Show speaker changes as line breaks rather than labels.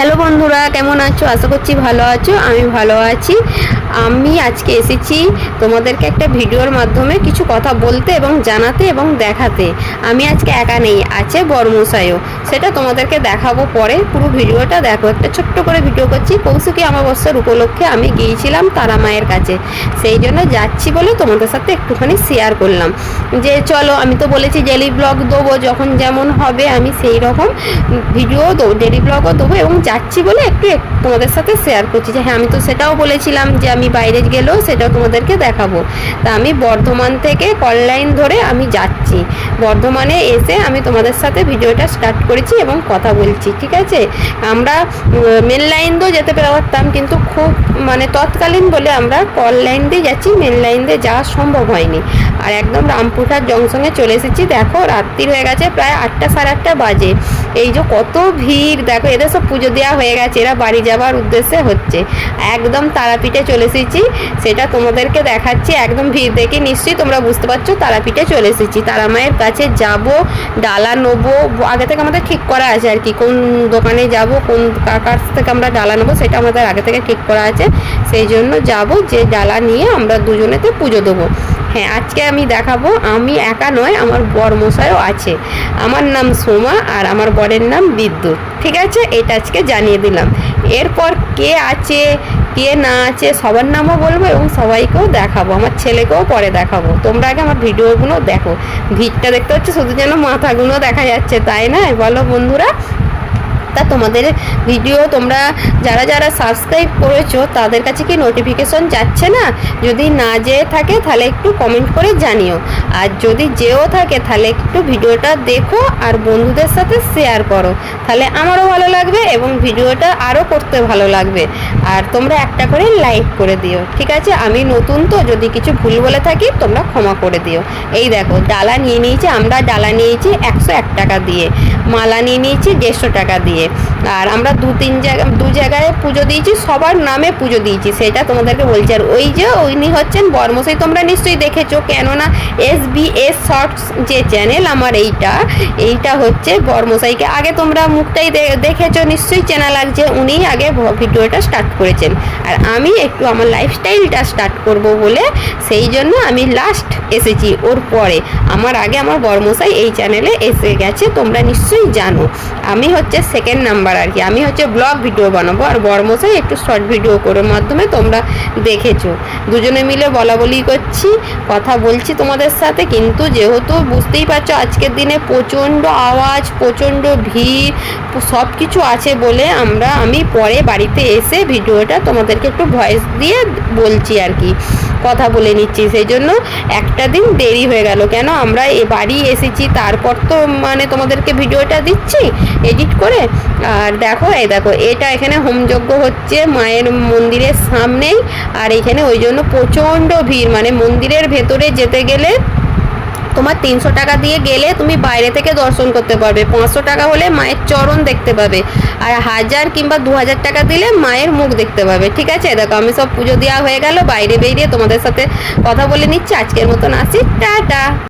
Hello বন্ধুরা কেমন আছো? আশা করছি ভালো আছো আমি ভালো আছি। আমি আজকে এসেছি তোমাদেরকে একটা ভিডিওর মাধ্যমে কিছু কথা বলতে এবং জানাতে এবং দেখাতে। আমি আজকে একা নেই, আছে বর্মশাইও। সেটা তোমাদেরকে দেখাবো পরে। পুরো ভিডিওটা দেখো, একটা ছোট্ট করে ভিডিও করছি। কৌশিকী অমাবস্যার উপলক্ষে আমি গিয়েছিলাম তারা মায়ের কাছে। সেই জন্য যাচ্ছি বলে তোমাদের সাথে একটুখানি শেয়ার করলাম। যে চলো, আমি তো বলেছি ডেলি ব্লগ দেবো, যখন যেমন হবে আমি সেই রকম ভিডিও দেবো ডেলি ব্লগও দেবো এবং যাচ্ছি বলে একটু তোমাদের সাথে শেয়ার করছি। যে হ্যাঁ আমি তো সেটাও বলেছিলাম যে আমি বাইরে গেলেও সেটাও তোমাদেরকে দেখাবো। তা আমি বর্ধমান থেকে কল লাইন ধরে আমি যাচ্ছি। বর্ধমানে এসে আমি তোমাদের সাথে ভিডিওটা স্টার্ট করেছি এবং কথা বলছি, ঠিক আছে? আমরা মেন লাইন দিয়েও যেতে পারতাম, কিন্তু খুব মানে তৎকালীন বলে আমরা কল লাইন দিয়ে যাচ্ছি মেন লাইন দিয়ে যাওয়া সম্ভব হয়নি। আর একদম রামপুরহাট জংশনে চলে এসেছি। দেখো, রাত্রি হয়ে গেছে প্রায় আটটা সাড়ে আটটা বাজে। এই যে কত ভিড়, দেখো এদের সব পুজো দেওয়া হয়ে গেছে, এরা বাড়ি যাওয়ার উদ্দেশ্যে হচ্ছে। একদম তারাপীঠে চলে এসেছি, সেটা তোমাদেরকে দেখাচ্ছি, একদম ভিড় দেখে নিশ্চয়ই তোমরা বুঝতে পারছ, তারাপীঠে চলে এসেছি। তারা মায়ের কাছে যাব, ডালা নেব, আগে থেকে আমাদের ঠিক করা আছে আর কি, কোন দোকানে যাব, কোন কাছ থেকে আমরা ডালা নেব, সেটা আমাদের আগে থেকে ঠিক করা আছে। সেই জন্য যাব, যে ডালা নিয়ে আমরা দুজনেতে পুজো দেবো। হ্যাঁ আজকে আমি দেখাবো, আমি একা নয়, আমার বর মশাইও আছে। আমার নাম সোমা আর আমার বরের নাম বিদ্যুৎ। ঠিক আছে? এটা আজকে জানিয়ে দিলাম। এরপর কে আছে, কে না আছে, সবার নামও বলব এবং সবাইকেও দেখাবো, আমার ছেলেকেও পরে দেখাবো। তোমরা আগে আমার ভিডিওগুলো দেখো। ভিড়টা দেখতে হচ্ছে, শুধু যেন মাথাগুলো দেখা যাচ্ছে, তাই না? বলো বন্ধুরা। তা তোমাদের ভিডিও তোমরা যারা যারা সাবস্ক্রাইব করেছ, তাদের কাছে কি নোটিফিকেশন যাচ্ছে না? যদি না যেয়ে থাকে, তাহলে একটু কমেন্ট করে জানিও। আর যদি যেও থাকে, তাহলে একটু ভিডিওটা দেখো আর বন্ধুদের সাথে শেয়ার করো। তাহলে আমারও ভালো লাগবে এবং ভিডিওটা আরও করতে ভালো লাগবে। আর তোমরা একটা করে লাইক করে দিও, ঠিক আছে? আমি নতুন তো, যদি কিছু ভুল বলে থাকি, তোমরা ক্ষমা করে দিও। এই দেখো, ডালা নিয়ে নিয়েছি, আমরা ডালা নিয়েছি একশো এক টাকা দিয়ে। মালা নিয়ে নিয়েছি দেড়শো টাকা দিয়ে। আর আমরা দু তিন জায়গা, দু জায়গায় পুজো দিয়েছি, সবার নামে পুজো দিয়েছি, সেটা তোমাদেরকে বলছি। আর ওই যে উনি হচ্ছেন বর্মশাই, তোমরা নিশ্চয়ই দেখেছ, কেননা এস বি এস শর্টস যে চ্যানেল আমার এইটা এইটা হচ্ছে বর্মশাইকে। আগে তোমরা মুখটাই দেখেছ, নিশ্চয়ই চেনা লাগছে, উনিই আগে ভিডিওটা স্টার্ট করেছেন। আর আমি একটু আমার লাইফস্টাইলটা স্টার্ট করব বলে, সেই জন্য আমি লাস্ট এসেছি ওর পরে। আমার আগে আমার বর্মশাই এই চ্যানেলে এসে গেছে, তোমরা নিশ্চয়ই জানো। আমি হচ্ছে সেকেন্ড নাম্বার আর কি। আমি হচ্ছে ব্লগ ভিডিও বানাবো আর বর্মশাই একটু শর্ট ভিডিও করার মাধ্যমে তোমরা দেখেছ। দুজনে মিলে বলা বলি করছি, কথা বলছি তোমাদের সাথে, কিন্তু যেহেতু বুঝতেই পারছ আজকের দিনে প্রচণ্ড আওয়াজ, প্রচণ্ড ভিড় সব কিছু আছে বলে আমরা, আমি পরে বাড়িতে এসে ভিডিওটা তোমাদেরকে একটু ভয়েস দিয়ে বলছি আর কি। কথা বলে নিচ্ছি। সেই জন্য একটা দিন দেরি হয়ে গেল। কেন? আমরা এ বাড়ি এসেছি, তারপর তো মানে তোমাদেরকে ভিডিওটা দিচ্ছি এডিট করে। আর দেখো, এই দেখো, এটা এখানে হোমযজ্ঞ হচ্ছে মায়ের মন্দিরের সামনেই। আর এখানে ওই জন্য প্রচণ্ড ভিড় মানে মন্দিরের ভেতরে যেতে গেলে তোমার তিনশো টাকা দিয়ে গেলে তুমি বাইরে থেকে দর্শন করতে পারবে। পাঁচশো টাকা হলে মায়ের চরণ দেখতে পাবে। আর হাজার কিংবা দু হাজার টাকা দিলে মায়ের মুখ দেখতে পাবে। ঠিক আছে? দেখো, আমি সব পুজো দেওয়া হয়ে গেল। বাইরে বেরিয়ে তোমাদের সাথে কথা বলে নিচ্ছি। আজকের মতন আসি। টাটা!